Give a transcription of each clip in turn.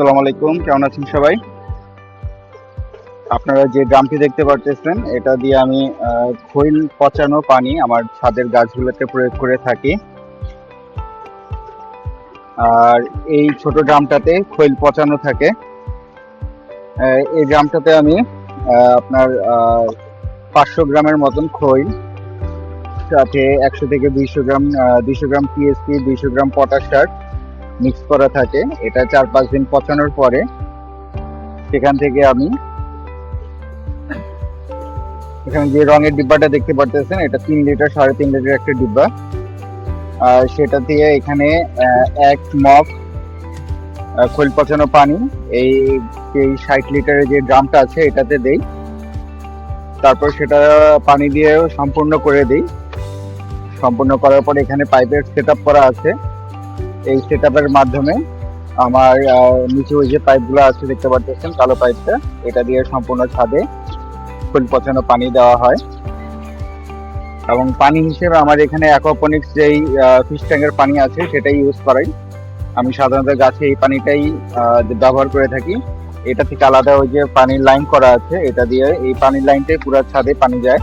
আসসালামু আলাইকুম, কেমন আছেন সবাই? আপনারা যে ড্রামটি দেখতে পারতেছেন, এটা দিয়ে আমি খৈল পচানো পানি আমার ছাদের গাছগুলোতে প্রয়োগ করে থাকি। আর এই ছোট ড্রামটাতে খৈল পচানো থাকে। এই ড্রামটাতে আমি আপনার পাঁচশো গ্রামের মতন খৈল, সাথে একশো থেকে দুইশো গ্রাম দুইশো গ্রাম টিএসপি দুইশো গ্রাম পটাশ মিক্স করা থাকে, এটা চার পাঁচ দিন পচানোর পরে সেখান থেকে আমি এখানে যে রঙের ডিব্বাটা দেখতে পারতেছেন, এটা তিন লিটার, সাড়ে তিন লিটার একটা ডিব্বা। আর সেটা দিয়ে এখানে এক মগ খোল পচানো পানি, এই এই ষাট লিটারের যে ড্রামটা আছে, এটাতে দেই। তারপর সেটা পানি দিয়ে সম্পূর্ণ করে দিই। সম্পূর্ণ করার পর এখানে পাইপের সেট করা আছে। এই সেট মাধ্যমে আমার নিচে ওই যে পাইপগুলো আছে দেখতে পাচ্ছেন কালো পাইপটা এটা দিয়ে সম্পূর্ণ ছাদে ফুল পচানো পানি দেওয়া হয়। এবং পানি হিসেবে আমার এখানে অ্যাকোপনিক্স যেই ফিশ ট্যাঙ্কের পানি আছে সেটাই ইউজ করাই। আমি সাধারণত গাছে এই পানিটাই ব্যবহার করে থাকি। এটা থেকে আলাদা ওই যে পানির লাইন করা আছে, এটা দিয়ে এই পানির লাইনটাই পুরো ছাদে পানি যায়।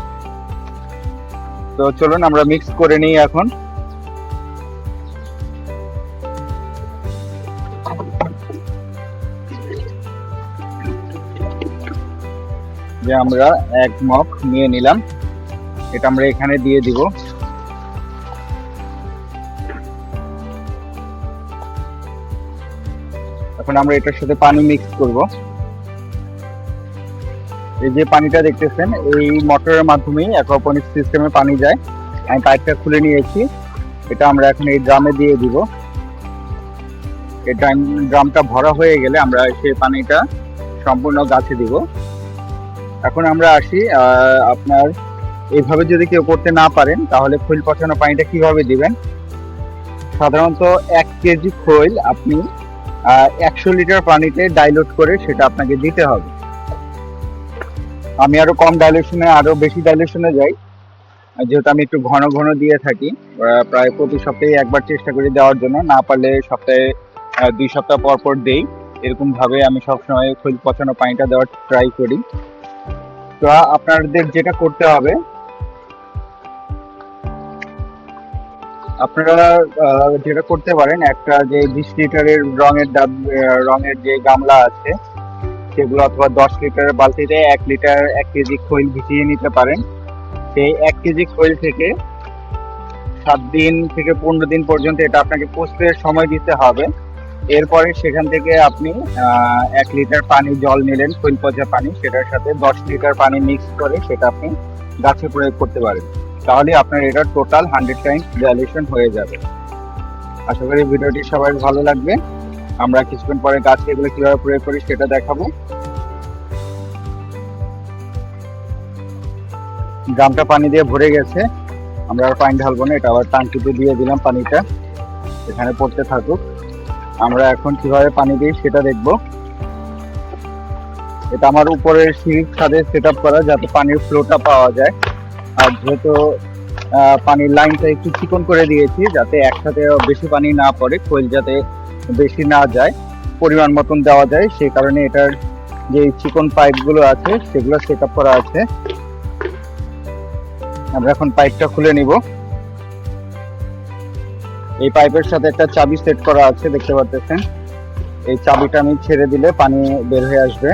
তো চলুন আমরা মিক্স করে নিই এখন। যে আমরা এক মগ নিয়ে নিলাম। এটা আমরা এখানে দিয়ে দিব। এখন আমরা এটার সাথে পানি মিক্স করব। এই যে পানিটা দেখতেছেন, এই মোটরের মাধ্যমেই অ্যাকোপনিক সিস্টেমে পানি যায়। আমি পাইপটা খুলে নিয়েছি। এটা আমরা এখন এই ড্রামে দিয়ে দিব। এই ড্রাম, ড্রামটা ভরা হয়ে গেলে আমরা সেই পানিটা সম্পূর্ণ গাছে দিব। এখন আমরা আসি আপনার এইভাবে যদি কেউ করতে না পারেন, তাহলে খৈল পচানো পানিটা কীভাবে দিবেন? সাধারণত এক কেজি খৈল আপনি একশো লিটার পানিতে ডাইলুট করে সেটা আপনাকে দিতে হবে। আমি আরও কম ডাইলেশনে আরও বেশি ডাইলেশনে যাই। যেহেতু আমি একটু ঘন ঘন দিয়ে থাকি প্রায় প্রতি সপ্তাহে একবার চেষ্টা করি দেওয়ার জন্য। না পারলে সপ্তাহে দুই সপ্তাহ পর পর দেই। এরকম ভাবে আমি সবসময় খৈল পচানো পানিটা দেওয়ার ট্রাই করি। তো আপনাদের যেটা করতে হবে, আপনারা যেটা করতে পারেন, একটা যে বিশ লিটারের রঙের ডাব রঙের যে গামলা আছে, সেগুলো অথবা দশ লিটারের বালতিতে এক লিটার, এক কেজি খৈল ভিজিয়ে নিতে পারেন। সেই এক কেজি খৈল থেকে সাত দিন থেকে পনেরো দিন পর্যন্ত এটা আপনাকে পচতে সময় দিতে হবে। এরপরে সেখান থেকে আপনি এক লিটার পানি জল নিলেন খৈল পচা পানি, সেটার সাথে দশ লিটার পানি মিক্স করে সেটা আপনি গাছে প্রয়োগ করতে পারেন। তাহলে আপনার এটা টোটাল হান্ড্রেড টাইমস ডাইলেশন হয়ে যাবে। আশা করি ভিডিওটি সবাই ভালো লাগবে। আমরা কিছুক্ষণ পরে গাছে এগুলো কীভাবে প্রয়োগ করি সেটা দেখাবো। ড্রামটা পানি দিয়ে ভরে গেছে। আমরা আর পানি ঢালবো না, এটা আবার টাঙ্কিতে দিয়ে দিলাম পানিটা। এখানে পড়তে থাকুক। আমরা এখন কীভাবে পানি দিই সেটা দেখব। এটা আমার উপরের সিঁড়ির ছাদে সেট আপ করা যাতে পানির ফ্লোটা পাওয়া যায়। আর যেহেতু পানির লাইনটা একটু চিকন করে দিয়েছি, যাতে একসাথে বেশি পানি না পড়ে কোয়েল যাতে বেশি না যায়, পরিমাণ মতন দেওয়া যায়, সেই কারণে এটার যে চিকন পাইপগুলো আছে, সেগুলো সেট আপ করা আছে। আমরা এখন পাইপটা খুলে নিব। এই পাইপের সাথে একটা চাবি সেট করা আছে, দেখতে পাচ্ছেন এই চাবিটা আমি ছেড়ে দিলে পানি বের হয়ে আসবে।